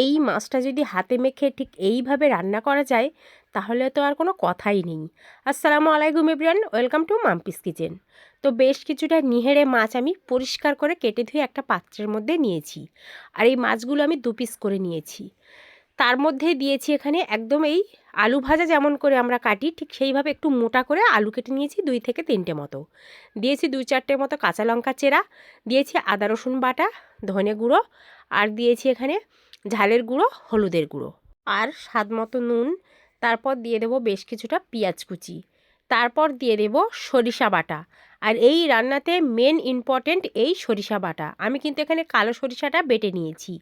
এই মাছটা যদি হাতে মেখে ঠিক এইভাবে রান্না করা যায়, তাহলে তো আর কোনো কথাই নেই। আসসালামু আলাইকুম everyone, welcome to Mampi's kitchen. তো বেশ কিছুটা নিহেড়ে মাছ আমি পরিষ্কার করে কেটে ধুয়ে একটা পাত্রের মধ্যে নিয়েছি। আর এই মাছগুলো আমি দু পিস করে নিয়েছি। তার মধ্যে দিয়েছি এখানে একদম এই আলু ভাজা যেমন করে আমরা কাটি, ঠিক সেইভাবে একটু মোটা করে আলু কেটে নিয়েছি দুই থেকে তিনটে মতো। দিয়েছি দুই চারটে মতো কাঁচা লঙ্কা চেরা, দিয়েছি আদা রসুন বাটা, ধনে গুঁড়ো, আর দিয়েছি এখানে ঝালের গুঁড়ো, হলুদের গুঁড়ো। আর স্বাদ মতো নুন। তারপর দিয়ে দেবো বেশ কিছুটা পেঁয়াজ কুচি। তারপর দিয়ে দেবো সরিষা বাটা। আর এই রান্নাতে মেন ইম্পর্টেন্ট এই সরিষা বাটা। আমি কিন্তু এখানে কালো সরিষাটা বেটে নিয়েছি।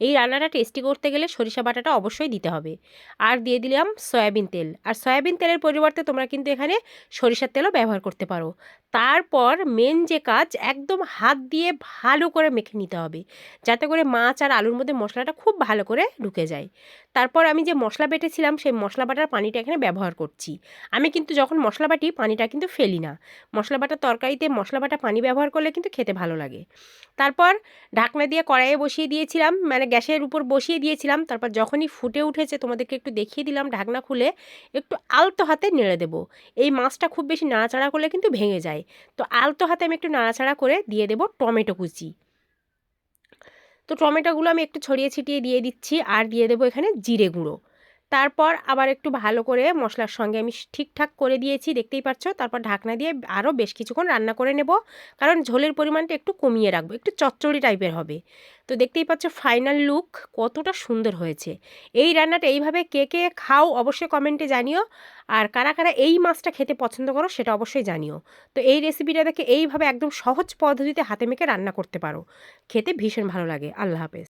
এই রান্নাটা টেস্টি করতে গেলে সরিষা বাটাটা অবশ্যই দিতে হবে। আর দিয়ে দিলাম সয়াবিন তেল। আর সয়াবিন তেলের পরিবর্তে তোমরা কিন্তু এখানে সরিষার তেলও ব্যবহার করতে পারো। তারপর মেন যে কাজ, একদম হাত দিয়ে ভালো করে মেখে নিতে হবে। যাতে করে মাছ আর আলুর মধ্যে মশলাটা খুব ভালো করে ঢুকে যায়। তারপর আমি যে মশলা বেটেছিলাম, সেই মশলা বাটার পানিটা এখানে ব্যবহার করছি। আমি কিন্তু যখন মশলা বাটি, পানিটা কিন্তু ফেলি না। মশলা বাটার তরকারিতে মশলা বাটা পানি ব্যবহার করলে কিন্তু খেতে ভালো লাগে। তারপর ঢাকনা দিয়ে কড়াইয়ে বসিয়ে দিয়েছিলাম মানে গ্যাসের উপর বসিয়ে দিয়েছিলাম। তারপর যখনই ফুটে উঠেছে তোমাদেরকে একটু দেখিয়ে দিলাম ঢাকনা খুলে, একটু আলতো হাতে নেড়ে দেবো। এই মাছটা খুব বেশি নাড়াচাড়া করলে কিন্তু ভেঙে যায়। তো আলতো হাতে আমি একটু নাড়াচাড়া করে দিয়ে দেবো টমেটো কুচি। তো টমেটোগুলো আমি একটু ছড়িয়ে ছিটিয়ে দিয়ে দিচ্ছি, আর দিয়ে দেবো এখানে জিরে গুঁড়ো। তারপর আবার একটু ভালো করে মশলার সঙ্গে আমি ঠিকঠাক করে দিয়েছি, দেখতেই পাচ্ছ তারপর ঢাকনা দিয়ে আরও বেশ কিছুক্ষণ রান্না করে নেব। কারণ ঝোলের পরিমাণটা একটু কমিয়ে রাখব, একটু চচ্চড়ি টাইপের হবে। তো দেখতেই পাচ্ছ ফাইনাল লুক কতটা সুন্দর হয়েছে। এই রান্নাটা এইভাবে কে কে খাও অবশ্যই কমেন্টে জানিও। আর কারা কারা এই মাছটা খেতে পছন্দ করো সেটা অবশ্যই জানিও। তো এই রেসিপিটা দেখে এইভাবে একদম সহজ পদ্ধতিতে হাতে মেখে রান্না করতে পারো। খেতে ভীষণ ভালো লাগে। আল্লাহ হাফেজ।